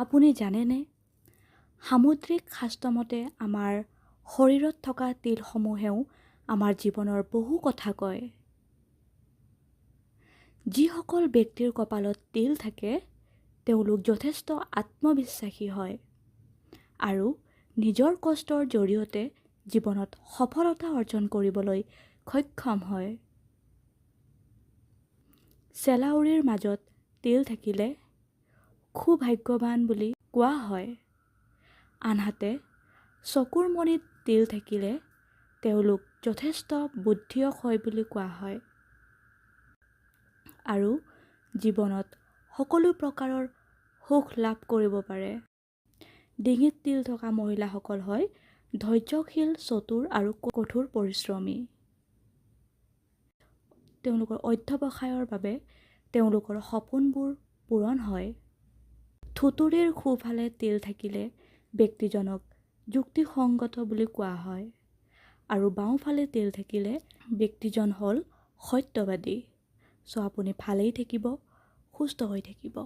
আপুনি জানেনে? সামুদ্ৰিক শাস্ত্ৰমতে আমাৰ শৰীৰত থকা তিলসমূহেও আমাৰ জীৱনৰ বহু কথা কয়। যিসকল ব্যক্তিৰ কপালত তিল থাকে তেওঁলোক যথেষ্ট আত্মবিশ্বাসী হয় আৰু নিজৰ কষ্টৰ জৰিয়তে জীৱনত সফলতা অৰ্জন কৰিবলৈ সক্ষম হয়। চেলাউৰিৰ মাজত তিল থাকিলে সুভাগ্যৱান বুলি কোৱা হয়। আনহাতে চকুৰ মণিত তিল থাকিলে তেওঁলোক যথেষ্ট বুদ্ধিয়ক হয় বুলি কোৱা হয়। আৰু জীৱনত সকলো প্ৰকাৰৰ সুখ লাভ কৰিব পাৰে। ডিঙিত তিল থকা মহিলাসকল হয় ধৈৰ্যশীল চতুৰ আৰু কঠোৰ পৰিশ্ৰমী। তেওঁলোকৰ অধ্যৱসায়ৰ বাবে তেওঁলোকৰ সপোনবোৰ পূৰণ হয়। থুতুৰিৰ সোঁফালে তিল থাকিলে ব্যক্তিজনক যুক্তিসংগত বুলি কোৱা হয়। আৰু বাওঁফালে তিল থাকিলে ব্যক্তিজন হ'ল সত্যবাদী। চ' আপুনি ভালেই থাকিব সুস্থ হৈ থাকিব।